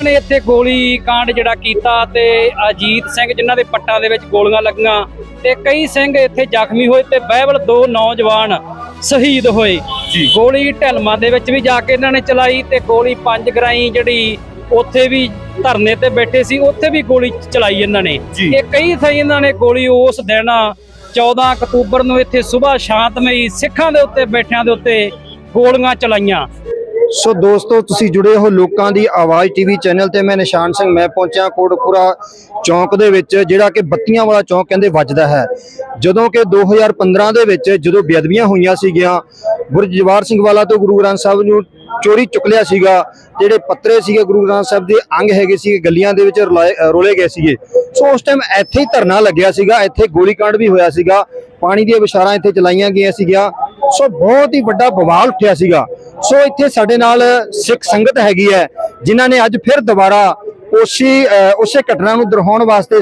ਨੇ ਇੱਥੇ ਗੋਲੀ ਕਾਂਡ ਜਿਹੜਾ ਕੀਤਾ ਤੇ ਅਜੀਤ ਸਿੰਘ ਜਿਨ੍ਹਾਂ ਦੇ ਪੱਟਾਂ ਦੇ ਵਿੱਚ ਗੋਲੀਆਂ ਲੱਗੀਆਂ ਤੇ ਕਈ ਸਿੰਘ ਇੱਥੇ ਜ਼ਖਮੀ ਹੋਏ ਤੇ ਬਹਿਬਲ ਦੋ ਨੌਜਵਾਨ ਸ਼ਹੀਦ ਹੋਏ। ਗੋਲੀ ਢਲਮਾ ਦੇ ਵਿੱਚ ਵੀ ਜਾ ਕੇ ਇਹਨਾਂ ਨੇ ਚਲਾਈ ਤੇ ਗੋਲੀ ਪੰਜ ਗਰਾਈ ਜਿਹੜੀ ਉੱਥੇ ਵੀ ਧਰਨੇ ਤੇ ਬੈਠੇ ਸੀ ਉੱਥੇ ਵੀ ਗੋਲੀ ਚਲਾਈ ਇਹਨਾਂ ਨੇ। ਇਹ ਕਈ ਥਾਈ ਇਹਨਾਂ ਨੇ ਗੋਲੀ ਉਸ ਦਿਨ 14 ਅਕਤੂਬਰ ਨੂੰ ਇੱਥੇ ਸਵੇਰ ਸ਼ਾਂਤਮਈ ਸਿੱਖਾਂ ਦੇ ਉੱਤੇ ਬੈਠਿਆਂ ਦੇ ਉੱਤੇ ਗੋਲੀਆਂ ਚਲਾਈਆਂ ਸੋ ਦੋਸਤੋ, ਤੁਸੀਂ ਜੁੜੇ ਹੋ ਲੋਕਾਂ ਦੀ ਆਵਾਜ਼ ਟੀਵੀ ਚੈਨਲ ਤੇ। ਮੈਂ ਨਿਸ਼ਾਨ ਸਿੰਘ, ਮੈਂ ਪਹੁੰਚਿਆ ਕੋਟਪੁਰਾ ਚੌਂਕ ਦੇ ਵਿੱਚ, ਜਿਹੜਾ ਕਿ ਬੱਤੀਆਂ ਵਾਲਾ ਚੌਂਕ ਕਹਿੰਦੇ ਵੱਜਦਾ ਹੈ। ਜਦੋਂ ਕਿ 2015 ਦੇ ਵਿੱਚ ਜਦੋਂ ਬੇਅਦਬੀਆਂ ਹੋਈਆਂ ਸੀਗੀਆਂ ਗੁਰੂ ਜਵਾਰ ਸਿੰਘ ਵਾਲਾ ਤੋਂ ਗੁਰੂ ਗ੍ਰੰਥ ਸਾਹਿਬ ਨੂੰ ਚੋਰੀ ਚੁੱਕ ਲਿਆ ਸੀਗਾ ਜਿਹੜੇ ਪੱਤਰੇ ਸੀਗੇ ਗੁਰੂ ਗ੍ਰੰਥ ਸਾਹਿਬ ਦੇ, ਅੰਗ ਹੈਗੇ ਸੀ, ਗਲੀਆਂ ਦੇ ਵਿੱਚ ਰਲਾਏ- ਰੋਲੇ ਗਏ ਸੀਗੇ। ਸੋ ਉਸ ਟਾਈਮ ਇੱਥੇ ਹੀ ਧਰਨਾ ਲੱਗਿਆ ਸੀਗਾ, ਇੱਥੇ ਗੋਲੀकांड ਵੀ ਹੋਇਆ ਸੀਗਾ। ਪਾਣੀ ਦੀਆਂ ਵਿਸ਼ਾਰਾਂ ਇੱਥੇ ਚਲਾਈਆਂ ਗਈਆਂ ਸੀਗੀਆਂ। ਸੋ ਬਹੁਤ ਹੀ ਵੱਡਾ ਬਵਾਲ ਉੱਠਿਆ ਸੀਗਾ। ਸੋ ਇੱਥੇ ਸਾਡੇ ਨਾਲ ਸਿੱਖ ਸੰਗਤ ਹੈਗੀ ਹੈ ਜਿਨ੍ਹਾਂ ਨੇ ਅੱਜ ਫਿਰ ਦੁਬਾਰਾ ਉਸੇ ਉਸੇ ਘਟਨਾ ਨੂੰ ਦੁਹਰਾਉਣ ਵਾਸਤੇ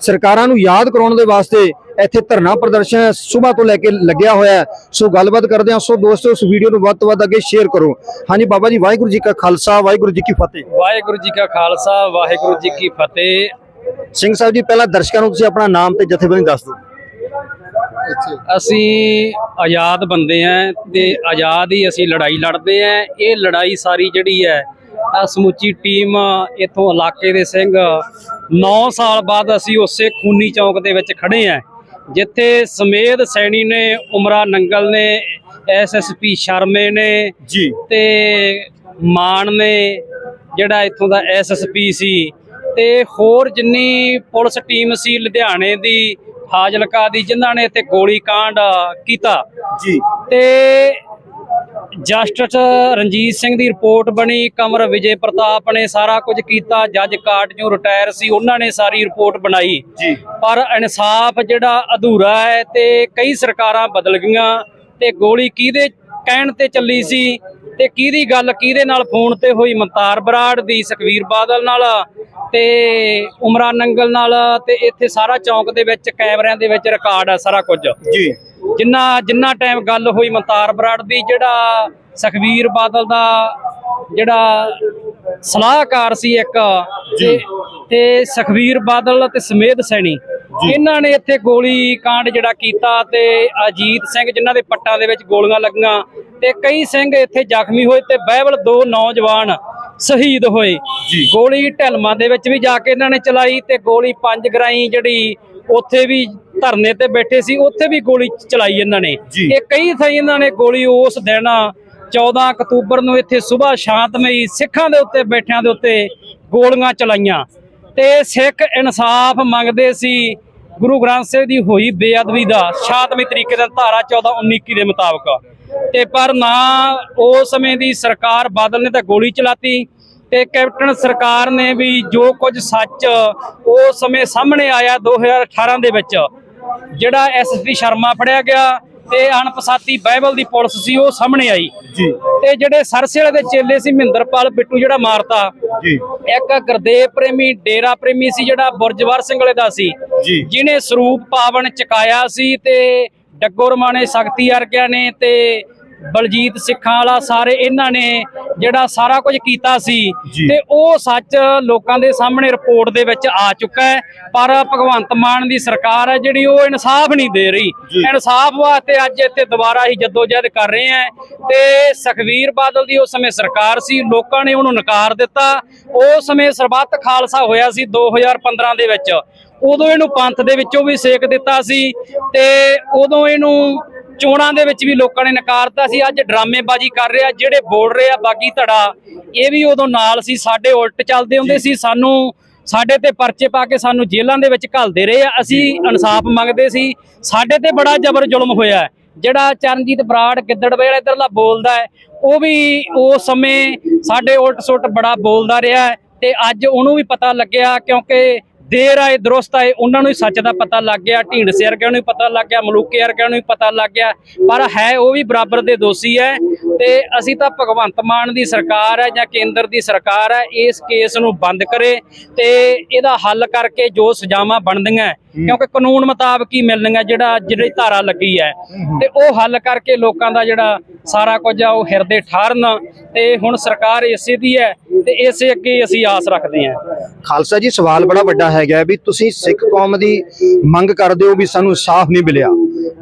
ਸਰਕਾਰਾਂ ਨੂੰ ਯਾਦ ਕਰਾਉਣ ਦੇ ਵਾਸਤੇ ਇੱਥੇ ਧਰਨਾ ਪ੍ਰਦਰਸ਼ਨ ਸਵੇਰ ਤੋਂ ਲੈ ਕੇ ਲੱਗਿਆ ਹੋਇਆ ਹੈ। ਸੋ ਗੱਲਬਾਤ ਕਰਦੇ ਹਾਂ। ਸੋ ਦੋਸਤੋ ਇਸ ਵੀਡੀਓ ਨੂੰ ਵੱਧ ਤੋਂ ਵੱਧ ਅੱਗੇ ਸ਼ੇਅਰ ਕਰੋ। ਹਾਂਜੀ ਬਾਬਾ ਜੀ ਵਾਹਿਗੁਰੂ ਜੀ ਕਾ ਖਾਲਸਾ ਵਾਹਿਗੁਰੂ ਜੀ ਕੀ ਫਤਿਹ। ਵਾਹਿਗੁਰੂ ਜੀ ਕਾ ਖਾਲਸਾ ਵਾਹਿਗੁਰੂ ਜੀ ਕੀ ਫਤਿਹ। ਸਿੰਘ ਸਾਹਿਬ ਜੀ ਪਹਿਲਾਂ ਦਰਸ਼ਕਾਂ ਨੂੰ ਤੁਸੀਂ ਆਪਣਾ ਨਾਮ ਤੇ ਜਥੇਬੰਦੀ ਦੱਸ ਦਿਓ। ਅਸੀਂ ਆਜ਼ਾਦ ਬੰਦੇ ਆਂ ਤੇ ਆਜ਼ਾਦ ਹੀ ਅਸੀਂ ਲੜਾਈ ਲੜਦੇ ਆਂ ਇਹ ਲੜਾਈ ਸਾਰੀ ਜਿਹੜੀ ਹੈ ਆ ਸਮੁੱਚੀ ਟੀਮ ਇਥੋਂ ਇਲਾਕੇ ਦੇ ਸਿੰਘ 9 ਸਾਲ ਬਾਅਦ ਅਸੀਂ ਉਸੇ ਖੂਨੀ ਚੌਕ ਦੇ ਵਿੱਚ ਖੜੇ ਆਂ ਜਿੱਥੇ ਸਮੇਦ ਸੈਣੀ ਨੇ ਉਮਰਾ ਨੰਗਲ ਨੇ ਐਸਐਸਪੀ ਸ਼ਰਮੇ ਨੇ ਜੀ। ਤੇ ਮਾਨ ਨੇ ਜਿਹੜਾ ਇੱਥੋਂ ਦਾ ਐਸਐਸਪੀ ਸੀ। ਤੇ ਹੋਰ ਜਿੰਨੀ ਪੁਲਿਸ ਟੀਮ ਸੀ ਲੁਧਿਆਣੇ ਦੀ ਫਾਜ਼ਿਲਕਾ ਦੀ ਜਿਨ੍ਹਾਂ ਨੇ ਇੱਥੇ ਗੋਲੀ ਕਾਂਡ ਕੀਤਾ। ਜੀ। ਤੇ ਜਸਟਿਸ ਰਣਜੀਤ ਸਿੰਘ ਦੀ ਰਿਪੋਰਟ ਬਣੀ ਕਮਰ ਵਿਜੇ ਪ੍ਰਤਾਪ ਨੇ ਸਾਰਾ ਕੁਝ ਕੀਤਾ ਜੱਜ ਕਾਰਟ ਜੋ ਰਿਟਾਇਰ ਸੀ ਉਹਨਾਂ ਨੇ ਸਾਰੀ ਰਿਪੋਰਟ ਬਣਾਈ। ਜੀ। ਪਰ ਇਨਸਾਫ ਜਿਹੜਾ ਅਧੂਰਾ ਹੈ ਤੇ ਕਈ ਸਰਕਾਰਾਂ ਬਦਲ ਗਈਆਂ ਤੇ ਗੋਲੀ ਕਿਹਦੇ ਕਹਿਣ ਤੇ ਚੱਲੀ ਸੀ? ਤੇ ਕਿਹਦੀ ਗੱਲ ਕਿਹਦੇ ਨਾਲ ਫੋਨ ਤੇ ਹੋਈ? ਮਨਤਾਰ ਬਰਾੜ ਦੀ ਸੁਖਵੀਰ ਬਾਦਲ ਨਾਲ ਤੇ ਉਮਰਾ ਨੰਗਲ ਨਾਲ ਤੇ ਇੱਥੇ ਸਾਰਾ ਚੌਂਕ ਦੇ ਵਿੱਚ ਕੈਮਰਿਆਂ ਦੇ ਵਿੱਚ ਰਿਕਾਰਡ ਹੈ ਸਾਰਾ ਕੁਝ। ਜੀ। ਜਿੰਨਾ ਜਿੰਨਾ ਟਾਈਮ ਗੱਲ ਹੋਈ ਮਨਤਾਰ ਬਰਾੜ ਦੀ ਜਿਹੜਾ ਸੁਖਵੀਰ ਬਾਦਲ ਦਾ ਜਿਹੜਾ ਸਲਾਹਕਾਰ ਸੀ ਇੱਕ ਤੇ ਤੇ ਸੁਖਵੀਰ ਬਾਦਲ ਤੇ ਸਮੇਧ ਸੈਣੀ। ਇਹਨਾਂ ਨੇ ਇੱਥੇ ਗੋਲੀ ਕਾਂਡ ਜਿਹੜਾ ਕੀਤਾ ਤੇ ਅਜੀਤ ਸਿੰਘ ਜਿਨ੍ਹਾਂ ਦੇ ਪੱਟਾਂ ਦੇ ਵਿੱਚ ਗੋਲੀਆਂ ਲੱਗੀਆਂ ਤੇ ਕਈ ਸਿੰਘ ਇੱਥੇ ਜ਼ਖਮੀ ਹੋਏ ਤੇ ਬਹਿਬਲ ਦੋ ਨੌਜਵਾਨ ਸ਼ਹੀਦ ਹੋਏ। ਗੋਲੀ ਢਲਮਾ ਦੇ ਵਿੱਚ ਵੀ ਜਾ ਕੇ ਇਹਨਾਂ ਨੇ ਚਲਾਈ ਤੇ ਗੋਲੀ ਪੰਜ ਗਰਾਈ ਜਿਹੜੀ ਉੱਥੇ ਵੀ ਧਰਨੇ ਤੇ ਬੈਠੇ ਸੀ ਉੱਥੇ ਵੀ ਗੋਲੀ ਚਲਾਈ ਇਹਨਾਂ ਨੇ। ਇਹ ਕਈ ਥਾਈ ਇਹਨਾਂ ਨੇ ਗੋਲੀ ਉਸ ਦਿਨ 14 ਅਕਤੂਬਰ ਨੂੰ ਇੱਥੇ ਸਵੇਰ ਸ਼ਾਂਤਮਈ ਸਿੱਖਾਂ ਦੇ ਉੱਤੇ ਬੈਠਿਆਂ ਦੇ ਉੱਤੇ ਗੋਲੀਆਂ ਚਲਾਈਆਂ ਤੇ ਸਿੱਖ ਇਨਸਾਫ ਮੰਗਦੇ ਸੀ ਗੁਰੂ ਗ੍ਰੰਥ ਸਾਹਿਬ ਦੀ ਹੋਈ ਬੇਅਦਬੀ ਦਾ ਸ਼ਾਂਤਮਈ ਤਰੀਕੇ ਨਾਲ ਧਾਰਾ 14 19 21 ਦੇ ਮੁਤਾਬਕ ਤੇ ਪਰ ਨਾ ਉਸ ਸਮੇਂ ਦੀ ਸਰਕਾਰ ਬਾਦਲ ਨੇ ਤਾਂ ਗੋਲੀ ਚਲਾਤੀ ਤੇ ਕੈਪਟਨ ਸਰਕਾਰ ਨੇ ਵੀ ਜੋ ਕੁਝ ਸੱਚ ਉਸ ਸਮੇਂ ਸਾਹਮਣੇ ਆਇਆ 2018 ਦੇ ਵਿੱਚ ਜਿਹੜਾ ਐਸਐਸਪੀ ਸ਼ਰਮਾ ਫੜਿਆ ਗਿਆ ਤੇ ਅਣਪਛਾਤੀ ਬਾਈਬਲ ਦੀ ਪੁਲਿਸ ਸੀ ਉਹ ਸਾਹਮਣੇ ਆਈ। ਜੀ। ਤੇ ਜਿਹੜੇ ਸਰਸੇ ਵਾਲੇ ਦੇ ਚੇਲੇ ਸੀ ਮਹਿੰਦਰਪਾਲ ਬਿੱਟੂ ਜਿਹੜਾ ਮਾਰਤਾ ਜੀ। ਇੱਕ ਗੁਰਦੇਵ ਪ੍ਰੇਮੀ ਡੇਰਾ ਪ੍ਰੇਮੀ ਸੀ ਜਿਹੜਾ ਬੁਰਜਵਰ ਸਿੰਘ ਵਾਲੇ ਦਾ ਸੀ। ਜੀ। ਜਿਨੇ ਸਰੂਪ ਪਾਵਨ ਚਕਾਇਆ ਸੀ ਤੇ ਡੱਗੋ ਰਮਾਣੇ ਸ਼ਕਤੀ ਵਰਗਿਆਂ ਨੇ ਤੇ ਬਲਜੀਤ ਸਿੱਖਾਂ ਵਾਲਾ ਸਾਰੇ ਇਹਨਾਂ ਨੇ ਜਿਹੜਾ ਸਾਰਾ ਕੁਝ ਕੀਤਾ ਸੀ। ਤੇ ਉਹ ਸੱਚ ਲੋਕਾਂ ਦੇ ਸਾਹਮਣੇ ਰਿਪੋਰਟ ਦੇ ਵਿੱਚ ਆ ਚੁੱਕਾ ਹੈ ਪਰ ਭਗਵੰਤ ਮਾਨ ਦੀ ਸਰਕਾਰ ਹੈ ਜਿਹੜੀ ਉਹ ਇਨਸਾਫ ਨਹੀਂ ਦੇ ਰਹੀ। ਇਨਸਾਫ ਵਾਸਤੇ ਅੱਜ ਇੱਥੇ ਦੁਬਾਰਾ ਹੀ ਜਦੋਜਹਿਦ ਕਰ ਰਹੇ ਆ ਤੇ ਸੁਖਵੀਰ ਬਾਦਲ ਦੀ ਉਸ ਸਮੇਂ ਸਰਕਾਰ ਸੀ ਲੋਕਾਂ ਨੇ ਉਹਨੂੰ ਨਕਾਰ ਦਿੱਤਾ ਉਸ ਸਮੇਂ ਸਰਬੱਤ ਖਾਲਸਾ ਹੋਇਆ ਸੀ 2015 ਦੇ ਵਿੱਚ ਉਦੋਂ ਇਹਨੂੰ ਪੰਥ ਦੇ ਵਿੱਚੋਂ ਵੀ ਸੇਕ ਦਿੱਤਾ ਸੀ ਤੇ ਉਦੋਂ ਇਹਨੂੰ ਚੋਣਾਂ ਦੇ ਵਿੱਚ ਵੀ ਲੋਕਾਂ ਨੇ ਨਕਾਰਤਾ ਸੀ। ਅੱਜ ਡਰਾਮੇਬਾਜ਼ੀ ਕਰ ਰਿਹਾ, ਜਿਹੜੇ ਬੋਲ ਰਹੇ ਆ ਬਾਗੀ ਧੜਾ, ਇਹ ਵੀ ਉਦੋਂ ਨਾਲ ਸੀ, ਸਾਡੇ ਉਲਟ ਚੱਲਦੇ ਹੁੰਦੇ ਸੀ। ਸਾਨੂੰ, ਸਾਡੇ ਤੇ ਪਰਚੇ ਪਾ ਕੇ ਸਾਨੂੰ ਜੇਲ੍ਹਾਂ ਦੇ ਵਿੱਚ ਘੱਲਦੇ ਰਹੇ ਆ। ਅਸੀਂ ਇਨਸਾਫ ਮੰਗਦੇ ਸੀ। ਸਾਡੇ ਤੇ ਬੜਾ ਜ਼ਬਰ ਜ਼ੁਲਮ ਹੋਇਆ ਜਿਹੜਾ ਚਰਨਜੀਤ ਬਰਾੜ ਗਿੱਦੜ ਗਿੱਦੜਵੇਲ ਇਧਰਲਾ ਬੋਲਦਾ ਹੈ, ਉਹ ਵੀ ਉਸ ਸਮੇਂ ਸਾਡੇ ਉਲਟ ਸੁਲਟ ਬੜਾ ਬੋਲਦਾ ਰਿਹਾ ਹੈ ਤੇ ਅੱਜ ਉਹਨੂੰ ਵੀ ਪਤਾ ਲੱਗਿਆ ਕਿਉਂਕਿ ਦੇਰ ਆਏ ਦਰੁਸਤ ਆਏ ਉਹਨਾਂ ਨੂੰ ਹੀ ਸੱਚ ਦਾ ਪਤਾ ਲੱਗ ਗਿਆ ਢੀਂਡਸੇ ਵਰਗਿਆਂ ਨੂੰ ਵੀ ਪਤਾ ਲੱਗ ਗਿਆ ਮਲੂਕੇ ਵਰਗਿਆਂ ਨੂੰ ਵੀ ਪਤਾ ਲੱਗ ਗਿਆ ਪਰ ਹੈ ਉਹ ਵੀ ਬਰਾਬਰ ਦੇ ਦੋਸ਼ੀ ਹੈ ਤੇ ਅਸੀਂ ਤਾਂ ਭਗਵੰਤ ਮਾਨ ਦੀ ਸਰਕਾਰ ਹੈ ਜਾਂ ਕੇਂਦਰ ਦੀ ਸਰਕਾਰ ਹੈ ਇਸ ਕੇਸ ਨੂੰ ਬੰਦ ਕਰੇ ਤੇ ਇਹਦਾ ਹੱਲ ਕਰਕੇ ਜੋ ਸਜ਼ਾਵਾਂ ਬਣਦੀਆਂ ਕਿਉਂਕਿ ਕਾਨੂੰਨ ਮੁਤਾਬਕ ਹੀ ਮਿਲਣੀਆਂ ਜਿਹੜਾ ਜਿਹੜੀ ਧਾਰਾ ਲੱਗੀ ਹੈ। ਤੇ ਉਹ ਹੱਲ ਕਰਕੇ ਲੋਕਾਂ ਦਾ ਜਿਹੜਾ ਸਾਰਾ ਕੁਝ ਆ, ਉਹ ਹਿਰਦੇ ਠਾਰਨ ਤੇ ਹੁਣ ਸਰਕਾਰ ਇਸੇ ਦੀ ਹੈ ਤੇ ਇਸੇ ਅੱਗੇ ਅਸੀਂ ਆਸ ਰੱਖਦੇ ਹਾਂ। ਖਾਲਸਾ ਜੀ, ਸਵਾਲ ਬੜਾ ਵੱਡਾ ਹੈਗਾ ਵੀ ਤੁਸੀਂ ਸਿੱਖ ਕੌਮ ਦੀ ਮੰਗ ਕਰਦੇ ਹੋ ਵੀ ਸਾਨੂੰ ਸਾਫ਼ ਨਹੀਂ ਮਿਲਿਆ।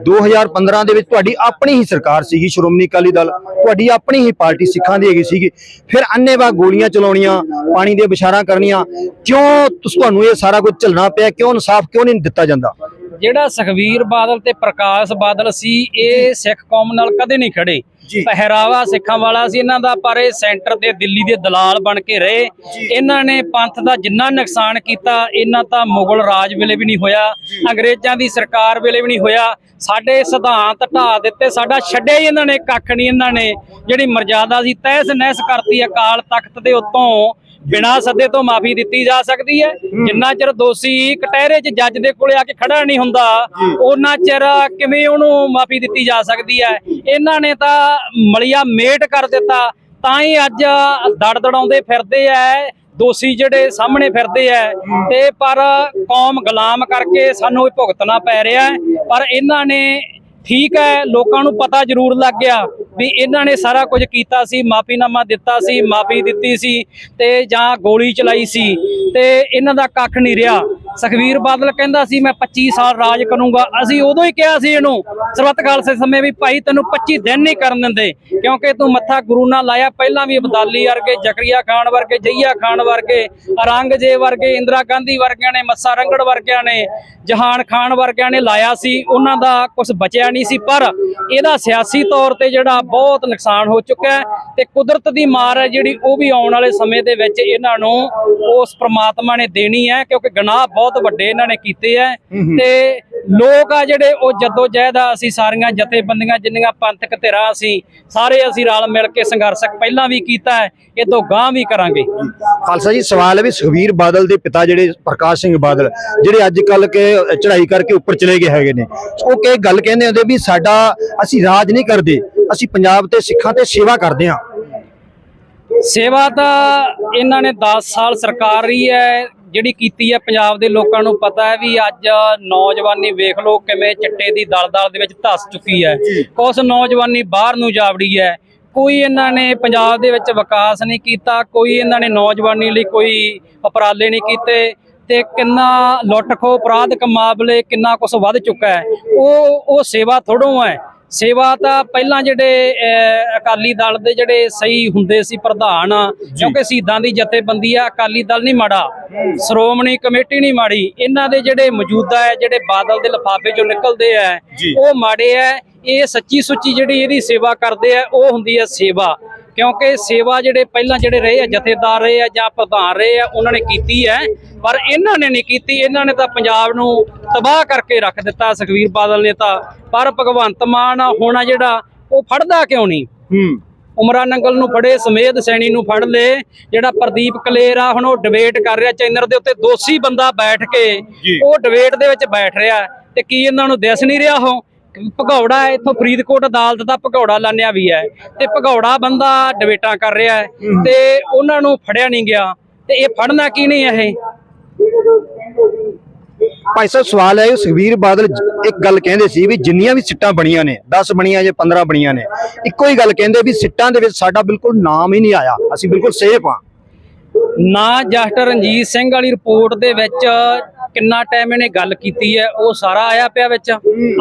2015 ਦੇ ਵਿੱਚ ਤੁਹਾਡੀ ਆਪਣੀ ਹੀ ਸਰਕਾਰ ਸੀਗੀ, ਸ਼੍ਰੋਮਣੀ ਅਕਾਲੀ ਦਲ। ਤੁਹਾਡੀ ਆਪਣੀ ਹੀ ਪਾਰਟੀ ਸਿੱਖਾਂ ਦੀ ਹੈਗੀ ਸੀਗੀ। ਫਿਰ ਅੰਨੇਵਾਹ ਗੋਲੀਆਂ ਚਲਾਉਣੀਆਂ, ਪਾਣੀ ਦੇ ਵਿਚਾਰਾਂ ਕਰਨੀਆਂ। ਕਿਉਂ ਤੁਹਾਨੂੰ ਇਹ ਸਾਰਾ ਕੁਝ ਝੱਲਣਾ ਪਿਆ? ਕਿਉਂ ਇਨਸਾਫ ਕਿਉਂ ਨਹੀਂ ਦਿੱਤਾ ਜਾਂਦਾ? ਜਿਹੜਾ ਸੁਖਵੀਰ ਬਾਦਲ ਤੇ ਪ੍ਰਕਾਸ਼ ਬਾਦਲ ਸੀ ਇਹ ਸਿੱਖ ਕੌਮ ਨਾਲ ਕਦੇ ਨਹੀਂ ਖੜੇ। ਪਹਿਰਾਵਾ ਸਿੱਖਾਂ ਵਾਲਾ ਸੀ ਇਹਨਾਂ ਦਾ ਪਰ ਇਹ ਸੈਂਟਰ ਤੇ ਦਿੱਲੀ ਦੇ ਦਲਾਲ ਬਣ ਕੇ ਰਹੇ। ਇਹਨਾਂ ਨੇ ਪੰਥ ਦਾ ਜਿੰਨਾ ਨੁਕਸਾਨ ਕੀਤਾ ਇਹਨਾਂ ਤਾਂ ਮੁਗਲ ਰਾਜ ਵੇਲੇ ਵੀ ਨਹੀਂ ਹੋਇਆ ਅੰਗਰੇਜ਼ਾਂ ਦੀ ਸਰਕਾਰ ਵੇਲੇ ਵੀ ਨਹੀਂ ਹੋਇਆ। ਸਾਡੇ ਸਿਧਾਂਤ ਢਾ ਦਿੱਤੇ ਸਾਡਾ ਛੱਡਿਆ ਹੀ ਇਹਨਾਂ ਨੇ ਕੱਖ ਨਹੀਂ ਇਹਨਾਂ ਨੇ। ਜਿਹੜੀ ਮਰਜ਼ਾਦਾ ਸੀ ਤਹਿਸ ਨਹਿਸ ਕਰਤੀ ਅਕਾਲ ਤਖਤ ਦੇ ਉੱਤੋਂ ਬਿਨਾਂ ਸੱਦੇ ਤੋਂ ਮਾਫੀ ਦਿੱਤੀ ਜਾ ਸਕਦੀ ਹੈ। ਜਿੰਨਾ ਚਿਰ ਦੋਸ਼ੀ ਕਟਹਿਰੇ 'ਚ ਜੱਜ ਦੇ ਕੋਲੇ ਆ ਕੇ ਖੜਾ ਨਹੀਂ ਹੁੰਦਾ ਉਹਨਾਂ ਚਿਰ ਕਿਵੇਂ ਉਹਨੂੰ ਮਾਫੀ ਦਿੱਤੀ ਜਾ ਸਕਦੀ ਹੈ? ਇਹਨਾਂ ਨੇ ਤਾਂ ਮਲਿਆ ਮੇਟ ਕਰ ਦਿੱਤਾ। ਤਾਂ ਹੀ ਅੱਜ ਦੜ ਦੜਾਉਂਦੇ ਫਿਰਦੇ ਐ ਦੋਸ਼ੀ ਜਿਹੜੇ ਸਾਹਮਣੇ ਫਿਰਦੇ ਐ। ਤੇ ਪਰ ਕੌਮ ਗੁਲਾਮ ਕਰਕੇ ਸਾਨੂੰ ਭੁਗਤਣਾ ਪੈ ਰਿਹਾ ਪਰ ਇਹਨਾਂ ਨੇ ਠੀਕ ਹੈ, ਲੋਕਾਂ ਨੂੰ ਪਤਾ ਜ਼ਰੂਰ ਲੱਗ ਗਿਆ ਵੀ ਇਹਨਾਂ ਨੇ ਸਾਰਾ ਕੁਝ ਕੀਤਾ ਸੀ, ਮਾਫੀਨਾਮਾ ਦਿੱਤਾ ਸੀ, ਮਾਫੀ ਦਿੱਤੀ ਸੀ ਤੇ ਜਾਂ ਗੋਲੀ ਚਲਾਈ ਸੀ ਤੇ ਇਹਨਾਂ ਦਾ ਕੱਖ ਨਹੀਂ ਰਿਹਾ। ਸੁਖਵੀਰ ਬਾਦਲ ਕਹਿੰਦਾ ਸੀ, ਮੈਂ 25 ਸਾਲ ਰਾਜ ਕਰੂੰਗਾ। ਅਸੀਂ ਉਦੋਂ ਹੀ ਕਿਹਾ ਸੀ ਇਹਨੂੰ, ਸਰਬੱਤ ਖਾਲਸੇ ਸਮੇਂ ਵੀ, ਭਾਈ, ਤੈਨੂੰ 25 ਦਿਨ ਨਹੀਂ ਕਰਨ ਦਿੰਦੇ, ਕਿਉਂਕਿ ਤੂੰ ਮੱਥਾ ਗੁਰੂ ਨਾਲ ਲਾਇਆ। ਪਹਿਲਾਂ ਵੀ ਅਬਦਾਲੀ ਵਰਗੇ ਜ਼ਕਰੀਆ ਖਾਨ ਵਰਗੇ, ਜਈਆ ਖਾਨ ਵਰਗੇ ਔਰੰਗਜ਼ੇਬ ਵਰਗੇ, ਇੰਦਰਾ ਗਾਂਧੀ ਵਰਗਿਆਂ ਨੇ, ਮੱਸਾ ਰੰਗੜ ਵਰਗਿਆਂ ਨੇ, ਜਹਾਨ ਖਾਨ ਵਰਗਿਆਂ ਨੇ ਲਾਇਆ ਸੀ। ਉਹਨਾਂ ਦਾ ਕੁਝ ਬਚਿਆ ਨਹੀਂ ਸੀ, ਪਰ ਇਹਦਾ ਸਿਆਸੀ ਤੌਰ ਤੇ ਜਿਹੜਾ ਬਹੁਤ ਨੁਕਸਾਨ ਹੋ ਚੁੱਕਾ ਹੈ ਤੇ ਕੁਦਰਤ ਦੀ ਮਾਰ ਹੈ ਜਿਹੜੀ ਉਹ ਵੀ ਆਉਣ ਵਾਲੇ ਸਮੇਂ ਦੇ ਵਿੱਚ ਇਹਨਾਂ ਨੂੰ ਉਸ ਪ੍ਰਮਾਤਮਾ ਨੇ ਦੇਣੀ ਹੈ, ਕਿਉਂਕਿ ਗੁਨਾਹ ਬਹੁਤ ਵੱਡੇ ਇਹਨਾਂ ਨੇ ਕੀਤੇ ਹੈ ਤੇ ਲੋਕ ਆ ਜਿਹੜੇ ਉਹ ਜੱਦੋ ਜਹਿਦ ਆ ਅਸੀਂ ਸਾਰੀਆਂ ਜਥੇਬੰਦੀਆਂ ਜਿੰਨੀਆਂ ਪੰਥਕ ਧਿਰਾਂ ਅਸੀਂ ਸਾਰੇ ਅਸੀਂ ਰਲ ਮਿਲ ਕੇ ਸੰਘਰਸ਼ ਪਹਿਲਾਂ ਵੀ ਕੀਤਾ ਹੈ ਇਹ ਤੋਂ ਗਾਂ ਵੀ ਕਰਾਂਗੇ। ਖਾਲਸਾ ਜੀ ਸਵਾਲ ਹੈ ਵੀ ਸੁਖਵੀਰ ਬਾਦਲ ਦੇ ਪਿਤਾ ਜਿਹੜੇ ਪ੍ਰਕਾਸ਼ ਸਿੰਘ ਬਾਦਲ ਜਿਹੜੇ ਅੱਜ ਕੱਲ ਕੇ ਚੜ੍ਹਾਈ ਕਰਕੇ ਉੱਪਰ ਚਲੇ ਗਏ ਹੈਗੇ ਨੇ ਉਹ ਕਈ ਗੱਲ ਕਹਿੰਦੇ ਹੁੰਦੇ ਵੀ ਸਾਡਾ ਅਸੀਂ ਰਾਜ ਨਹੀਂ ਕਰਦੇ ਅਸੀਂ ਪੰਜਾਬ ਤੇ ਸਿੱਖਾਂ ਤੇ ਸੇਵਾ ਕਰਦੇ ਹਾਂ। ਸੇਵਾ ਤਾਂ ਇਹਨਾਂ ਨੇ 10 ਸਾਲ ਸਰਕਾਰ ਰਹੀ ਹੈ ਜਿਹੜੀ ਕੀਤੀ ਹੈ ਪੰਜਾਬ ਦੇ ਲੋਕਾਂ ਨੂੰ ਪਤਾ ਹੈ ਵੀ ਅੱਜ ਨੌਜਵਾਨੀ ਵੇਖ ਲਓ ਕਿਵੇਂ ਚਿੱਟੇ ਦੀ ਦਲਦਲ ਦੇ ਵਿੱਚ ਧਸ ਚੁੱਕੀ ਹੈ। ਕੁਛ ਨੌਜਵਾਨੀ ਬਾਹਰ ਨੂੰ ਜਾਵੜੀ ਹੈ। ਕੋਈ ਇਹਨਾਂ ਨੇ ਪੰਜਾਬ ਦੇ ਵਿੱਚ ਵਿਕਾਸ ਨਹੀਂ ਕੀਤਾ ਕੋਈ ਇਹਨਾਂ ਨੇ ਨੌਜਵਾਨੀ ਲਈ ਕੋਈ ਉਪਰਾਲੇ ਨਹੀਂ ਕੀਤੇ ਤੇ ਕਿੰਨਾ ਲੁੱਟ ਖੋ ਅਪਰਾਧਿਕ ਮਾਮਲੇ ਕਿੰਨਾ ਕੁਝ ਵੱਧ ਚੁੱਕਾ ਹੈ। ਉਹ ਉਹ ਸੇਵਾ ਥੋੜੋਂ ਹੈ। ਸੇਵਾ ਤਾਂ ਪਹਿਲਾਂ ਜਿਹੜੇ ਅਕਾਲੀ ਦਲ ਦੇ ਜਿਹੜੇ ਸਹੀ ਹੁੰਦੇ ਸੀ ਪ੍ਰਧਾਨ ਕਿਉਂਕਿ ਸ਼ਹੀਦਾਂ ਦੀ ਜਥੇਬੰਦੀ ਆ ਅਕਾਲੀ ਦਲ ਨਹੀਂ ਮਾੜਾ ਸ਼੍ਰੋਮਣੀ ਕਮੇਟੀ ਨਹੀਂ ਮਾੜੀ ਇਹਨਾਂ ਦੇ ਜਿਹੜੇ ਮੌਜੂਦਾ ਹੈ ਜਿਹੜੇ ਬਾਦਲ ਦੇ ਲਿਫਾਫੇ ਚੋਂ ਨਿਕਲਦੇ ਆ ਉਹ ਮਾੜੇ ਆ ਇਹ ਸੱਚੀ ਸੁੱਚੀ ਜਿਹੜੀ ਇਹਦੀ ਸੇਵਾ ਕਰਦੇ ਆ ਉਹ ਹੁੰਦੀ ਹੈ ਸੇਵਾ। ਕਿਉਂਕਿ ਸੇਵਾ ਜਿਹੜੇ ਪਹਿਲਾਂ ਜਿਹੜੇ ਰਹੇ ਆ ਜਥੇਦਾਰ ਰਹੇ ਆ ਜਾਂ ਪ੍ਰਧਾਨ ਰਹੇ ਆ ਉਹਨਾਂ ਨੇ ਕੀਤੀ ਹੈ। ਪਰ ਇਹਨਾਂ ਨੇ ਨਹੀਂ ਕੀਤੀ। ਇਹਨਾਂ ਨੇ ਤਾਂ ਪੰਜਾਬ ਨੂੰ ਤਬਾਹ ਕਰਕੇ ਰੱਖ ਦਿੱਤਾ। ਸੁਖਵੀਰ ਬਾਦਲ ਨੇ ਤਾਂ ਪਰ ਭਗਵੰਤ ਮਾਨ ਹੋਣਾ ਜਿਹੜਾ ਉਹ ਫੜਦਾ ਕਿਉਂ ਨਹੀਂ? ਹੂੰ। ਉਮਰਾ ਨੰਗਲ ਨੂੰ ਫੜੇ ਸਮੇਧ ਸੈਣੀ ਨੂੰ ਫੜ ਲੇ ਜਿਹੜਾ ਪ੍ਰਦੀਪ ਕਲੇਰ ਆ ਹੁਣ ਉਹ ਡਿਬੇਟ ਕਰ ਰਿਹਾ। ਚੈਨਲ ਦੇ ਉੱਤੇ ਦੋਸ਼ੀ ਬੰਦਾ ਬੈਠ ਕੇ ਉਹ ਡਿਬੇਟ ਦੇ ਵਿੱਚ ਬੈਠ ਰਿਹਾ। ਤੇ ਕੀ ਇਹਨਾਂ ਨੂੰ ਦਿਸ ਨਹੀਂ ਰਿਹਾ ਉਹ? ਭਗੌੜਾ ਇੱਥੋਂ ਫਰੀਦਕੋਟ ਅਦਾਲਤ ਦਾ ਭਗੌੜਾ ਲਾਨਿਆ ਵੀ ਹੈ ਤੇ ਭਗੌੜਾ ਬੰਦਾ ਡਿਬੇਟਾਾਂ ਕਰ ਰਿਹਾ ਹੈ ਤੇ ਉਹਨਾਂ ਨੂੰ ਫੜਿਆ ਨਹੀਂ ਗਿਆ ਤੇ ਇਹ ਫੜਨਾ ਕੀ ਨਹੀਂ ਇਹ? ਭਾਈ ਸਾਹਿਬ ਸਵਾਲ ਹੈ ਸੁਖਵੀਰ ਬਾਦਲ ਇੱਕ ਗੱਲ ਕਹਿੰਦੇ ਸੀ ਵੀ ਜਿੰਨੀਆਂ ਵੀ ਸਿੱਟਾਂ ਬਣੀਆਂ ਨੇ 10 ਬਣੀਆਂ ਜੇ 15 ਬਣੀਆਂ ਨੇ ਇੱਕੋ ਹੀ ਗੱਲ ਕਹਿੰਦੇ ਵੀ ਸਿੱਟਾਂ ਦੇ ਵਿੱਚ ਸਾਡਾ ਬਿਲਕੁਲ ਨਾਮ ਹੀ ਨਹੀਂ ਆਇਆ ਅਸੀਂ ਬਿਲਕੁਲ ਸੇਫ ਹਾਂ। ਨਾ ਜਸਟ ਰਣਜੀਤ ਸਿੰਘ ਵਾਲੀ ਰਿਪੋਰਟ ਦੇ ਵਿੱਚ ਕਿੰਨਾ ਟਾਈਮ ਇਹਨੇ ਗੱਲ ਕੀਤੀ ਹੈ ਉਹ ਸਾਰਾ ਆਇਆ ਪਿਆ ਵਿੱਚ।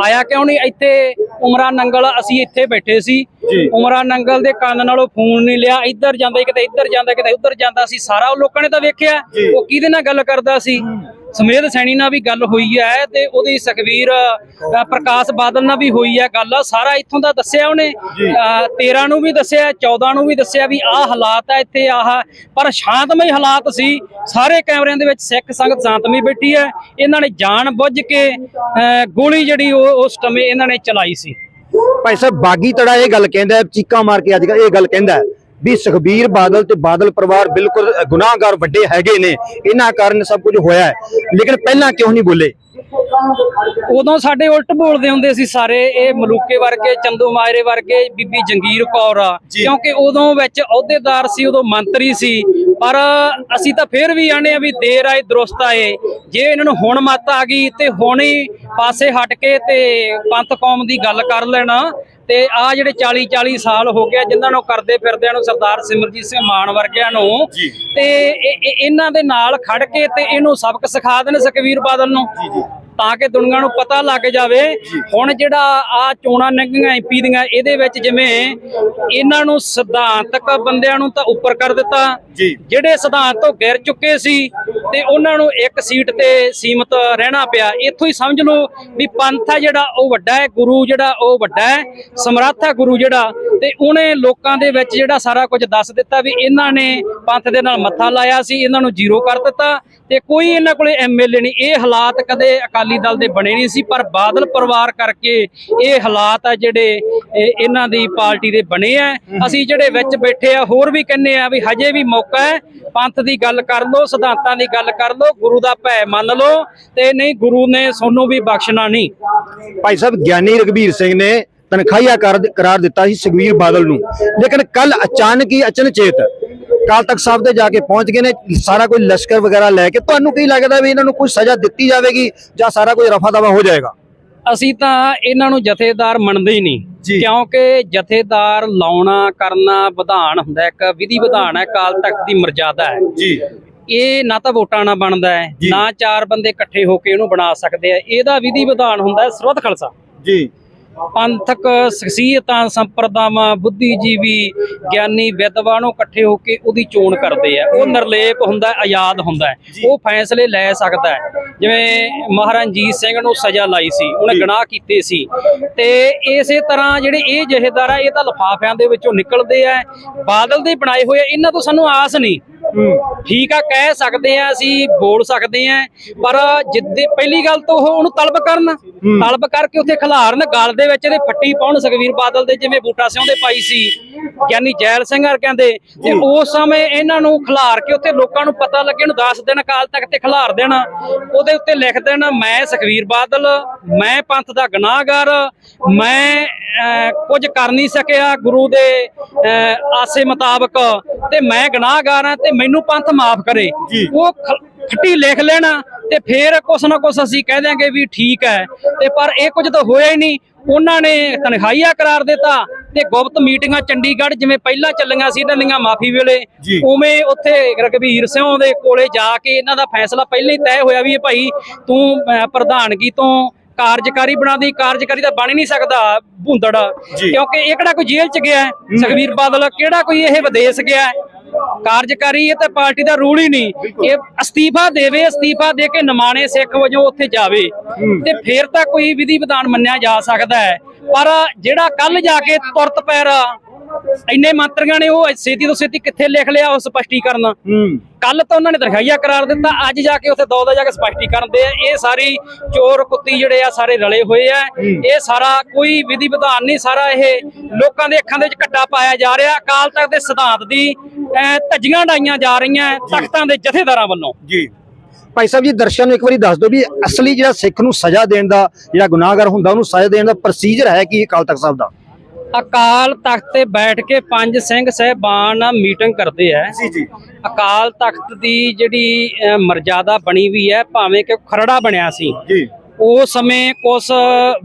ਆਇਆ ਕਿਉਂ ਨਹੀਂ? ਇੱਥੇ ਉਮਰਾ ਨੰਗਲ ਅਸੀਂ ਇੱਥੇ ਬੈਠੇ ਸੀ। ਉਮਰਾ ਨੰਗਲ ਦੇ ਕੰਨ ਨਾਲੋਂ ਫੋਨ ਨਹੀਂ ਲਿਆ। ਇੱਧਰ ਜਾਂਦਾ ਕਿਤੇ ਇੱਧਰ ਜਾਂਦਾ ਕਿਤੇ ਉੱਧਰ ਜਾਂਦਾ। ਸੀ ਸਾਰਾ ਉਹ ਲੋਕਾਂ ਨੇ ਤਾਂ ਵੇਖਿਆ। ਉਹ ਕਿਹਦੇ ਨਾਲ ਗੱਲ ਕਰਦਾ ਸੀ? ਸਮੇਧ ਸੈਣੀ ਨਾਲ ਵੀ ਗੱਲ ਹੋਈ ਹੈ ਤੇ ਉਹਦੀ ਸੁਖਵੀਰ ਪ੍ਰਕਾਸ਼ ਬਾਦਲ ਨਾਲ ਵੀ ਹੋਈ ਹੈ ਗੱਲ। ਸਾਰਾ ਇੱਥੋਂ ਦਾ ਦੱਸਿਆ ਉਹਨੇ। ਅ, 13 ਨੂੰ ਵੀ ਦੱਸਿਆ 14 ਨੂੰ ਵੀ ਦੱਸਿਆ ਵੀ ਆਹ ਹਾਲਾਤ ਹੈ ਇੱਥੇ ਆਹ। ਪਰ ਸ਼ਾਂਤਮਈ ਹਾਲਾਤ ਸੀ। ਸਾਰੇ ਕੈਮਰਿਆਂ ਦੇ ਵਿੱਚ ਸਿੱਖ ਸੰਗਤ ਸ਼ਾਂਤਮਈ ਬੈਠੀ ਹੈ। ਇਹਨਾਂ ਨੇ ਜਾਣ ਬੁੱਝ ਕੇ ਗੋਲੀ ਜਿਹੜੀ ਉਹ ਉਸ ਸਮੇਂ ਇਹਨਾਂ ਨੇ ਚਲਾਈ ਸੀ। ਭਾਈ ਸਾਹਿਬ ਬਾਗੀ ਤੜਾ ਇਹ ਗੱਲ ਕਹਿੰਦਾ ਚੀਕਾਂ ਮਾਰ ਕੇ ਅੱਜ ਕੱਲ੍ਹ ਇਹ ਗੱਲ ਕਹਿੰਦਾ ਵੀ ਸੁਖਬੀਰ ਬਾਦਲ ਤੇ ਬਾਦਲ ਪਰਿਵਾਰ ਬਿਲਕੁਲ ਗੁਨਾਹਗਾਰ ਵੱਡੇ ਹੈਗੇ ਨੇ। ਇਹਨਾਂ ਕਾਰਨ ਸਭ ਕੁਝ ਹੋਇਆ ਹੈ। ਲੇਕਿਨ ਪਹਿਲਾਂ ਕਿਉਂ ਨਹੀਂ ਬੋਲੇ? ਉਦੋਂ ਸਾਡੇ ਉਲਟ ਬੋਲਦੇ ਹੁੰਦੇ ਸੀ ਸਾਰੇ ਇਹ ਮਲੂਕੇ ਵਰਗੇ ਚੰਦੂ ਮਾਇਰੇ ਵਰਗੇ ਬੀਬੀ ਜੰਗੀਰ ਕੌਰ ਆ। ਕਿਉਂਕਿ ਉਦੋਂ ਵਿੱਚ ਅਹੁਦੇਦਾਰ ਸੀ ਉਦੋਂ ਮੰਤਰੀ ਸੀ। ਪਰ ਅਸੀਂ ਤਾਂ ਫੇਰ ਵੀ ਆਣੇ ਆ ਵੀ ਦੇਰ ਆਏ ਦਰੁਸਤ ਆਏ। ਜੇ ਇਹਨਾਂ ਨੂੰ ਹੁਣ ਮੱਤ ਆ ਗਈ ਤੇ ਹੁਣ ਹੀ ਪਾਸੇ ਹਟ ਕੇ ਤੇ ਪੰਥ ਕੌਮ ਦੀ ਗੱਲ ਕਰ ਲੈਣਾ। ਤੇ ਆ ਜਿਹੜੇ 40 40 ਸਾਲ ਹੋ ਗਿਆ ਜਿਨ੍ਹਾਂ ਨੂੰ ਕਰਦੇ ਫਿਰਦਿਆਂ ਨੂੰ ਸਰਦਾਰ ਸਿਮਰਜੀਤ ਸਿੰਘ ਮਾਨ ਵਰਗਿਆਂ ਨੂੰ। ਤੇ ਇਹ- ਇਹ- ਇਹਨਾਂ ਦੇ ਨਾਲ ਖੜ ਕੇ ਤੇ ਇਹਨੂੰ ਸਬਕ ਸਿਖਾ ਦੇਣ ਸੁਖਵੀਰ ਬਾਦਲ ਨੂੰ ਤਾਂ ਕਿ ਦੁਨੀਆ ਨੂੰ ਪਤਾ ਲੱਗ ਜਾਵੇ। ਹੁਣ ਜਿਹੜਾ ਆ ਚੋਣਾਂ ਲੰਘੀਆਂ ਐਮਪੀ ਦੀਆਂ ਇਹਦੇ ਵਿੱਚ ਜਿਵੇਂ ਇਹਨਾਂ ਨੂੰ ਸਿਧਾਂਤਕ ਬੰਦਿਆਂ ਨੂੰ ਤਾਂ ਉੱਪਰ ਕਰ ਦਿੱਤਾ। ਜਿਹੜੇ ਸਿਧਾਂਤ ਤੋਂ ਗਿਰ ਚੁੱਕੇ ਸੀ ਤੇ ਉਹਨਾਂ ਨੂੰ ਇੱਕ ਸੀਟ ਤੇ ਸੀਮਤ ਰਹਿਣਾ ਪਿਆ। ਇੱਥੋਂ ਹੀ ਸਮਝ ਲਓ ਵੀ ਪੰਥ ਹੈ ਜਿਹੜਾ ਉਹ ਵੱਡਾ ਹੈ ਗੁਰੂ ਜਿਹੜਾ ਉਹ ਵੱਡਾ ਹੈ ਸਮਰੱਥ ਹੈ ਗੁਰੂ ਜਿਹੜਾ। ਤੇ ਉਹਨੇ ਲੋਕਾਂ ਦੇ ਵਿੱਚ ਜਿਹੜਾ ਸਾਰਾ ਕੁਝ ਦੱਸ ਦਿੱਤਾ ਵੀ ਇਹਨਾਂ ਨੇ ਪੰਥ ਦੇ ਨਾਲ ਮੱਥਾ ਲਾਇਆ ਸੀ ਇਹਨਾਂ ਨੂੰ ਜ਼ੀਰੋ ਕਰ ਦਿੱਤਾ। ਤੇ ਕੋਈ ਇਹਨਾਂ ਕੋਲੇ ਐਮਐਲਏ ਨਹੀਂ ਇਹ ਹਾਲਾਤ ਕਦੇ ਅਕਾਲੀ ਦਲ ਦੇ ਬਣੇ ਨਹੀਂ ਸੀ, ਪਰ ਬਾਦਲ ਪਰਿਵਾਰ ਕਰਕੇ ਇਹ ਹਾਲਾਤ ਆ ਜਿਹੜੇ ਇਹਨਾਂ ਦੀ ਪਾਰਟੀ ਦੇ ਬਣੇ ਆ। ਅਸੀਂ ਜਿਹੜੇ ਵਿੱਚ ਬੈਠੇ ਆ, ਹੋਰ ਵੀ ਕਹਿੰਨੇ ਆ ਵੀ ਹਜੇ ਵੀ ਮੌਕਾ ਹੈ, ਪੰਥ ਦੀ ਗੱਲ ਕਰ ਲਓ, ਸਿਧਾਂਤਾਂ ਦੀ ਗੱਲ ਕਰ ਲਓ, ਗੁਰੂ ਦਾ ਭੈ ਮੰਨ ਲਓ ਤੇ ਨਹੀਂ ਗੁਰੂ ਨੇ ਸੋਨੂੰ ਵੀ ਬਖਸ਼ਣਾ ਨਹੀਂ। ਭਾਈ ਸਾਹਿਬ, ਗਿਆਨੀ ਰਘਬੀਰ ਸਿੰਘ ਨੇ ਤਨਖਾਹੀਆ ਕਰਾਰ ਦਿੱਤਾ ਸੀ ਸੁਖਬੀਰ ਬਾਦਲ ਨੂੰ। ਲੇਕਿਨ ਕੱਲ ਅਚਾਨਕ ਹੀ ਅਚਨਚੇਤ ਕਾਲ ਤੱਕ ਸਾਹਿਬ ਤੇ ਜਾ ਕੇ ਪਹੁੰਚ ਗਏ ਨੇ ਸਾਰਾ ਕੋਈ ਲਸ਼ਕਰ ਵਗੈਰਾ ਲੈ ਕੇ। ਤੁਹਾਨੂੰ ਕੀ ਲੱਗਦਾ ਵੀ ਇਹਨਾਂ ਨੂੰ ਕੋਈ ਸਜ਼ਾ ਦਿੱਤੀ ਜਾਵੇਗੀ ਜਾਂ ਸਾਰਾ ਕੁਝ ਰਫਾ ਦਫਾ ਹੋ ਜਾਏਗਾ? ਅਸੀਂ ਤਾਂ ਇਹਨਾਂ ਨੂੰ ਜਥੇਦਾਰ ਮੰਨਦੇ ਹੀ ਨਹੀਂ। ਕਿਉਂਕਿ ਜਥੇਦਾਰ ਲਾਉਣਾ ਕਰਨਾ ਵਿਧਾਨ ਹੁੰਦਾ ਇੱਕ ਵਿਧੀ ਵਿਧਾਨ ਹੈ ਕਾਲ ਤਖਤ ਦੀ ਮਰਜ਼ਾਦਾ ਹੈ। ਜੀ। ਇਹ ਨਾ ਤਾਂ ਵੋਟਾਂ ਨਾਲ ਬਣਦਾ ਹੈ। ਨਾ ਚਾਰ ਬੰਦੇ ਇਕੱਠੇ ਹੋ ਕੇ ਇਹਨੂੰ ਬਣਾ ਸਕਦੇ ਆ। ਇਹਦਾ ਵਿਧੀ ਵਿਧਾਨ ਹੁੰਦਾ ਹੈ ਸਰਬੱਤ ਖਾਲਸਾ। ਜੀ। ਪੰਥਕ ਸ਼ਖਸੀਅਤਾਂ ਸੰਪਰਦਾਵਾਂ ਬੁੱਧੀਜੀਵੀ ਗਿਆਨੀ ਵਿਦਵਾਨ ਇਕੱਠੇ ਹੋ ਕੇ ਉਹਦੀ ਚੋਣ ਕਰਦੇ ਆ। ਉਹ ਨਿਰਲੇਪ ਹੁੰਦਾ ਆਜ਼ਾਦ ਹੁੰਦਾ ਉਹ ਫੈਸਲੇ ਲੈ ਸਕਦਾ ਹੈ। ਜਿਵੇਂ ਮਹਾਰਾਜ ਰਣਜੀਤ ਸਿੰਘ ਨੂੰ ਸਜ਼ਾ ਲਾਈ ਸੀ ਉਹਨੇ ਗੁਨਾਹ ਕੀਤੇ ਸੀ। ਤੇ ਇਸੇ ਤਰ੍ਹਾਂ ਜਿਹੜੇ ਇਹ ਜਹੇਦਾਰ ਆ ਇਹ ਤਾਂ ਲਫਾਫਿਆਂ ਦੇ ਵਿੱਚੋਂ ਨਿਕਲਦੇ ਆ। ਬਾਦਲ ਦੇ ਬਣਾਏ ਹੋਏ ਆ ਇਹਨਾਂ ਤੋਂ ਸਾਨੂੰ ਆਸ ਨਹੀਂ। ਠੀਕ ਆ ਕਹਿ ਸਕਦੇ ਆ ਅਸੀਂ ਬੋਲ ਸਕਦੇ ਆ ਪਰ ਜਿੱਦੇ ਪਹਿਲੀ ਗੱਲ ਤਾਂ ਉਹ ਉਹਨੂੰ ਤਲਬ ਕਰਨ। ਤਲਬ ਕਰਕੇ ਉੱਥੇ ਖਿਲਾਰਨ ਗੱਲ ਦੇ ਵਿੱਚ ਇਹਦੇ ਫੱਟੀ ਪਾਉਣ ਸੁਖਵੀਰ ਬਾਦਲ ਦੇ ਜਿਵੇਂ ਬੂਟਾ ਸਿਉਂ ਦੇ ਪਾਈ ਸੀ। ਗਿਆਨੀ ਜੈਲ ਸਿੰਘ ਹਰ ਕਹਿੰਦੇ ਤੇ ਉਸ ਸਮੇਂ ਇਹਨਾਂ ਨੂੰ ਖਿਲਾਰ ਕੇ ਉੱਥੇ ਲੋਕਾਂ ਨੂੰ ਪਤਾ ਲੱਗੇ ਨੂੰ 10 ਦਿਨ ਅਕਾਲ ਤੱਕ ਤੇ ਖਿਲਾਰ ਦੇਣਾ। ਉਹਦੇ ਉੱਤੇ ਲਿਖ ਦੇਣਾ ਮੈਂ ਸੁਖਵੀਰ ਬਾਦਲ ਮੈਂ ਪੰਥ ਦਾ ਗੁਨਾਹਗਰ ਮੈਂ ਕੁਝ ਕਰ ਨਹੀਂ ਸਕਿਆ ਗੁਰੂ ਦੇ ਆਸੇ ਮੁਤਾਬਕ ਤੇ ਮੈਂ ਗੁਨਾਹਗਾਰ ਹਾਂ ਤੇ ਮੈਨੂੰ ਪੰਥ ਮਾਫ ਕਰੇ। ਉਹ ਖੱਟੀ ਲਿਖ ਲੈਣਾ ਤੇ ਫੇਰ ਕੁਛ ਨਾ ਕੁਛ ਅਸੀਂ ਕਹਿ ਦਿਆਂਗੇ ਵੀ ਠੀਕ ਹੈ ਤੇ ਪਰ ਇਹ ਕੁਝ ਤਾਂ ਹੋਇਆ ਹੀ ਨਹੀਂ ਉਹਨਾਂ ਨੇ ਤਨਖਾਹੀਆ ਕਰਾਰ ਦਿੱਤਾ ਤੇ ਗੁਪਤ ਮੀਟਿੰਗਾਂ ਚੰਡੀਗੜ੍ਹ ਜਿਵੇਂ ਪਹਿਲਾਂ ਚੱਲੀਆਂ ਸੀ ਇਹਨਾਂ ਦੀਆਂ ਮਾਫੀ ਵੇਲੇ। ਉਵੇਂ ਉੱਥੇ ਰਘਬੀਰ ਸਿੰਘ ਦੇ ਕੋਲੇ ਜਾ ਕੇ ਇਹਨਾਂ ਦਾ ਫੈਸਲਾ ਪਹਿਲਾਂ ਹੀ ਤੈਅ ਹੋਇਆ ਵੀ ਇਹ ਭਾਈ ਤੂੰ ਪ੍ਰਧਾਨਗੀ ਤੋਂ ਕਾਰਜਕਾਰੀ ਬਣਾ ਦੀ ਕਾਰਜਕਾਰੀ ਤਾਂ ਬਣ ਹੀ ਨਹੀਂ ਸਕਦਾ ਭੁੰਦੜ। ਕਿਉਂਕਿ ਇਹ ਕਿਹੜਾ ਕੋਈ ਜੇਲ੍ਹ ਚ ਗਿਆ ਹੈ? ਸੁਖਬੀਰ ਬਾਦਲ ਕਿਹੜਾ ਕੋਈ ਇਹ ਵਿਦੇਸ਼ ਗਿਆ ਹੈ? ਕਾਰਜਕਾਰੀ ਇਹ ਤਾਂ ਪਾਰਟੀ ਦਾ ਰੂਲ ਹੀ ਨਹੀਂ। ਇਹ ਅਸਤੀਫਾ ਦੇਵੇ ਅਸਤੀਫਾ ਦੇ ਕੇ ਨਿਮਾਣੇ ਸਿੱਖ ਵਜੋਂ ਉੱਥੇ ਜਾਵੇ। ਤੇ ਫਿਰ ਤਾਂ ਕੋਈ ਵਿਧੀ ਵਿਧਾਨ ਮੰਨਿਆ ਜਾ ਸਕਦਾ ਹੈ। ਪਰ ਜਿਹੜਾ ਕੱਲ ਜਾ ਕੇ ਤੁਰਤ ਪੈਰ ਇੰਨੇ ਮੰਤਰੀਆਂ ਨੇ ਉਹ ਛੇਤੀ ਤੋਂ ਛੇਤੀ ਕਿੱਥੇ ਲਿਖ ਲਿਆ ਉਹ ਸਪਸ਼ਟੀਕਰਨ? ਕੱਲ ਤਾਂ ਉਹਨਾਂ ਨੇ ਦਰਖਾਈਆ ਕਰਾਰ ਦਿੱਤਾ ਅੱਜ ਜਾ ਕੇ ਉੱਥੇ ਦੋ ਦੋ ਜਾ ਕੇ ਸਪਸ਼ਟੀਕਰਨ ਦੇ ਆ। ਇਹ ਸਾਰੀ ਚੋਰ ਕੁੱਤੀ ਜਿਹੜੇ ਆ ਸਾਰੇ ਰਲੇ ਹੋਏ ਆ। ਇਹ ਸਾਰਾ ਕੋਈ ਵਿਧੀ ਵਿਧਾਨ ਨਹੀਂ ਸਾਰਾ ਇਹ ਲੋਕਾਂ ਦੇ ਅੱਖਾਂ ਦੇ ਵਿੱਚ ਘੱਟਾ ਪਾਇਆ ਜਾ ਰਿਹਾ। ਅਕਾਲ ਤਖਤ ਦੇ ਸਿਧਾਂਤ ਦੀ ਧੱਜੀਆਂ ਡਾਈਆਂ ਜਾ ਰਹੀਆਂ ਤਖਤਾਂ ਦੇ ਜਥੇਦਾਰਾਂ ਵੱਲੋਂ। ਜੀ। ਭਾਈ ਸਾਹਿਬ ਜੀ ਦਰਸ਼ਨ ਨੂੰ ਇੱਕ ਵਾਰੀ ਦੱਸ ਦਿਓ ਵੀ ਅਸਲੀ ਜਿਹੜਾ ਸਿੱਖ ਨੂੰ ਸਜ਼ਾ ਦੇਣ ਦਾ ਜਿਹੜਾ ਗੁਨਾਹਗਰ ਹੁੰਦਾ ਉਹਨੂੰ ਸਜ਼ਾ ਦੇਣ ਦਾ ਪ੍ਰੋਸੀਜਰ ਹੈ ਕੀ ਅਕਾਲ ਤਖਤ ਸਾਹਿਬ ਦਾ? ਅਕਾਲ ਤਖਤ ਤੇ ਬੈਠ ਕੇ ਪੰਜ ਸਿੰਘ ਸਹਿਬਾਨ ਮੀਟਿੰਗ ਕਰਦੇ ਆ। ਜੀ ਜੀ। ਅਕਾਲ ਤਖਤ ਦੀ ਜਿਹੜੀ ਮਰਜ਼ਾਦਾ ਬਣੀ ਵੀ ਹੈ ਭਾਵੇਂ ਕਿ ਖਰੜਾ ਬਣਿਆ ਸੀ। ਜੀ। ਉਸ ਸਮੇਂ ਕੁਝ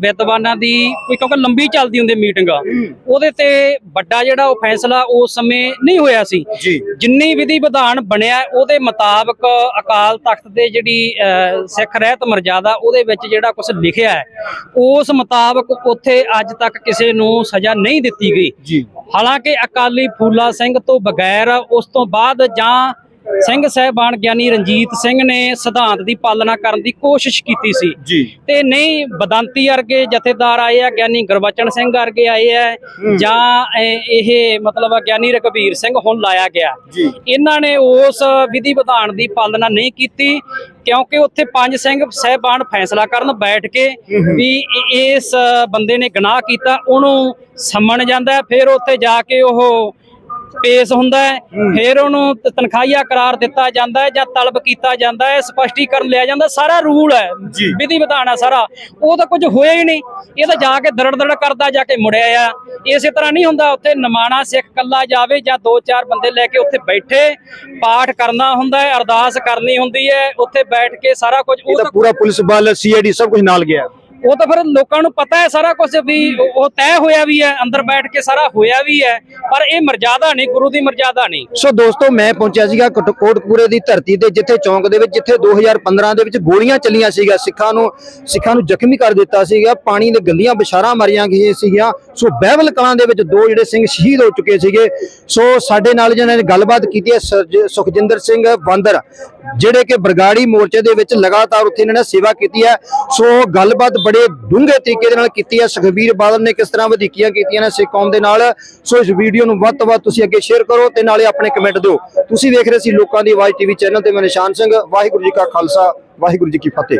ਵਿਦਵਾਨਾਂ ਦੀ ਕੋਈ ਕਿਉਂਕਿ ਲੰਬੀ ਚੱਲਦੀ ਹੁੰਦੀ ਮੀਟਿੰਗ ਉਹਦੇ ਤੇ ਵੱਡਾ ਜਿਹੜਾ ਉਹ ਫੈਸਲਾ ਉਸ ਸਮੇਂ ਨਹੀਂ ਹੋਇਆ ਸੀ। ਜਿੰਨੀ ਵਿਧੀ ਵਿਧਾਨ ਬਣਿਆ ਉਹਦੇ ਮੁਤਾਬਕ ਅਕਾਲ ਤਖਤ ਦੇ ਜਿਹੜੀ ਸਿੱਖ ਰਹਿਤ ਮਰਜ਼ਾਦਾ ਉਹਦੇ ਵਿੱਚ ਜਿਹੜਾ ਕੁਝ ਲਿਖਿਆ ਹੈ ਉਸ ਮੁਤਾਬਕ ਉੱਥੇ ਅੱਜ ਤੱਕ ਕਿਸੇ ਨੂੰ ਸਜ਼ਾ ਨਹੀਂ ਦਿੱਤੀ ਗਈ। ਹਾਲਾਂਕਿ ਅਕਾਲੀ ਫੂਲਾ ਸਿੰਘ ਤੋਂ ਬਗੈਰ ਉਸ ਤੋਂ ਬਾਅਦ ਜਾਂ ਸਿੰਘ ਸਹਿਬਾਨ ਗਿਆਨੀ ਰਣਜੀਤ ਸਿੰਘ ਨੇ ਸਿਧਾਂਤ ਦੀ ਪਾਲਣਾ ਕਰਨ ਦੀ ਕੋਸ਼ਿਸ਼ ਕੀਤੀ ਸੀ। ਤੇ ਨਹੀਂ ਬਦੰਤੀ ਵਰਗੇ ਜਥੇਦਾਰ ਆਏ ਆ ਗਿਆਨੀ ਗੁਰਬਚਨ ਸਿੰਘ ਵਰਗੇ ਆਏ ਆ ਜਾਂ ਇਹ ਮਤਲਬ ਗਿਆਨੀ ਰਘਬੀਰ ਸਿੰਘ ਹੁਣ ਲਾਇਆ ਗਿਆ। ਇਹਨਾਂ ਨੇ ਉਸ ਵਿਧੀ ਵਿਧਾਨ ਦੀ ਪਾਲਣਾ ਨਹੀਂ ਕੀਤੀ ਕਿਉਂਕਿ ਉੱਥੇ ਪੰਜ ਸਿੰਘ ਸਹਿਬਾਨ ਫੈਸਲਾ ਕਰਨ ਬੈਠ ਕੇ ਵੀ ਇਸ ਬੰਦੇ ਨੇ ਗੁਨਾਹ ਕੀਤਾ ਉਹਨੂੰ ਸੰਮਣ ਜਾਂਦਾ ਫਿਰ ਉੱਥੇ ਜਾ ਕੇ ਉਹ ਪੇਸ਼ ਹੁੰਦਾ ਹੈ ਫਿਰ ਉਹਨੂੰ ਤਨਖਾਹੀਆ ਕਰਾਰ ਦਿੱਤਾ ਜਾਂਦਾ ਹੈ ਜਾਂ ਤਲਬ ਕੀਤਾ ਜਾਂਦਾ ਹੈ ਸਪਸ਼ਟੀਕਰਨ ਲਿਆ ਜਾਂਦਾ ਸਾਰਾ ਰੂਲ ਹੈ। ਵਿਧੀ ਵਿਧਾਨ ਹੈ ਸਾਰਾ। ਉਹ ਤਾਂ ਕੁਝ ਹੋਇਆ ਹੀ ਨਹੀਂ। ਇਹ ਤਾਂ ਜਾ ਕੇ ਦਰੜ ਦਰੜ ਕਰਦਾ ਜਾ ਕੇ ਮੁੜਿਆ ਆ। ਇਸੇ ਤਰ੍ਹਾਂ ਨਹੀਂ ਹੁੰਦਾ ਉੱਥੇ ਨਮਾਣਾ ਸਿੱਖ ਕੱਲਾ ਜਾਵੇ ਜਾਂ ਦੋ ਚਾਰ ਬੰਦੇ ਲੈ ਕੇ ਉੱਥੇ ਬੈਠੇ। ਪਾਠ ਕਰਨਾ ਹੁੰਦਾ ਹੈ ਅਰਦਾਸ ਕਰਨੀ ਹੁੰਦੀ ਹੈ ਉੱਥੇ ਬੈਠ ਕੇ ਸਾਰਾ ਕੁਝ ਉਹ ਪੂਰਾ ਪੁਲਿਸ ਬਲ ਸੀਆਈਡੀ ਸਭ ਕੁਝ ਨਾਲ ਗਿਆ। ਉਹ ਤਾਂ ਫਿਰ ਲੋਕਾਂ ਨੂੰ ਪਤਾ ਹੈ ਸਾਰਾ ਕੁਝ ਵੀ ਉਹ ਤੈਅ ਹੋਇਆ ਵੀ ਹੈ, ਅੰਦਰ ਬੈਠ ਕੇ ਸਾਰਾ ਹੋਇਆ ਵੀ ਹੈ, ਪਰ ਇਹ ਮਰਜ਼ਾਦਾ ਨਹੀਂ, ਗੁਰੂ ਦੀ ਮਰਜ਼ਾਦਾ ਨਹੀਂ। ਸੋ ਦੋਸਤੋ, ਮੈਂ ਪਹੁੰਚਿਆ ਸੀਗਾ ਕੋਟਕਪੂਰੇ ਦੀ ਧਰਤੀ ਤੇ, ਜਿੱਥੇ ਚੌਂਕ ਦੇ ਵਿੱਚ, ਜਿੱਥੇ 2015 ਦੇ ਵਿੱਚ ਗੋਲੀਆਂ ਚੱਲੀਆਂ ਸੀਗਾ ਸਿੱਖਾਂ ਨੂੰ ਸਿੱਖਾਂ ਨੂੰ ਜ਼ਖਮੀ ਕਰ ਦਿੱਤਾ ਸੀਗਾ, ਪਾਣੀ ਦੇ ਗੰਦੀਆਂ ਬਿਸ਼ਾਰਾਂ ਮਾਰੀਆਂ ਗਈਆਂ ਸੀਗੀਆਂ। ਸੋ ਬਹਿਬਲ ਕਲਾਂ ਦੇ ਵਿੱਚ ਦੋ ਜਿਹੜੇ ਸਿੰਘ ਸ਼ਹੀਦ ਹੋ ਚੁੱਕੇ ਸੀਗੇ। ਸੋ ਸਾਡੇ ਨਾਲ ਜਿਹਨਾਂ ਨੇ ਗੱਲਬਾਤ ਕੀਤੀ ਹੈ ਸੁਖਜਿੰਦਰ ਸਿੰਘ ਬਾਂਦਰ, ਜਿਹੜੇ ਕਿ ਬਰਗਾੜੀ ਮੋਰਚੇ ਦੇ ਵਿੱਚ ਲਗਾਤਾਰ ਉੱਥੇ ਇਹਨਾਂ ਨੇ ਸੇਵਾ ਕੀਤੀ ਹੈ। ਸੋ ਗੱਲਬਾਤ ਬੜੇ ਡੂੰਘੇ ਤਰੀਕੇ ਦੇ ਨਾਲ ਕੀਤੀ ਹੈ। ਸੁਖਬੀਰ ਬਾਦਲ ਨੇ ਕਿਸ ਤਰ੍ਹਾਂ ਵਧੀਕੀਆਂ ਕੀਤੀਆਂ ਨੇ ਸਿੱਖ ਕੌਮ ਦੇ ਨਾਲ। ਸੋ ਇਸ ਵੀਡੀਓ ਨੂੰ ਵੱਧ ਤੋਂ ਵੱਧ ਤੁਸੀਂ ਅੱਗੇ ਸ਼ੇਅਰ ਕਰੋ ਤੇ ਨਾਲੇ ਆਪਣੇ ਕਮੈਂਟ ਦਿਓ। ਤੁਸੀਂ ਵੇਖ ਰਹੇ ਸੀ ਲੋਕਾਂ ਦੀ ਆਵਾਜ਼ ਟੀਵੀ ਚੈਨਲ ਤੇ ਮੈਂ ਨਿਸ਼ਾਨ ਸਿੰਘ, ਵਾਹਿਗੁਰੂ ਜੀ ਕਾ ਖਾਲਸਾ, ਵਾਹਿਗੁਰੂ ਜੀ ਕੀ ਫਤਿਹ।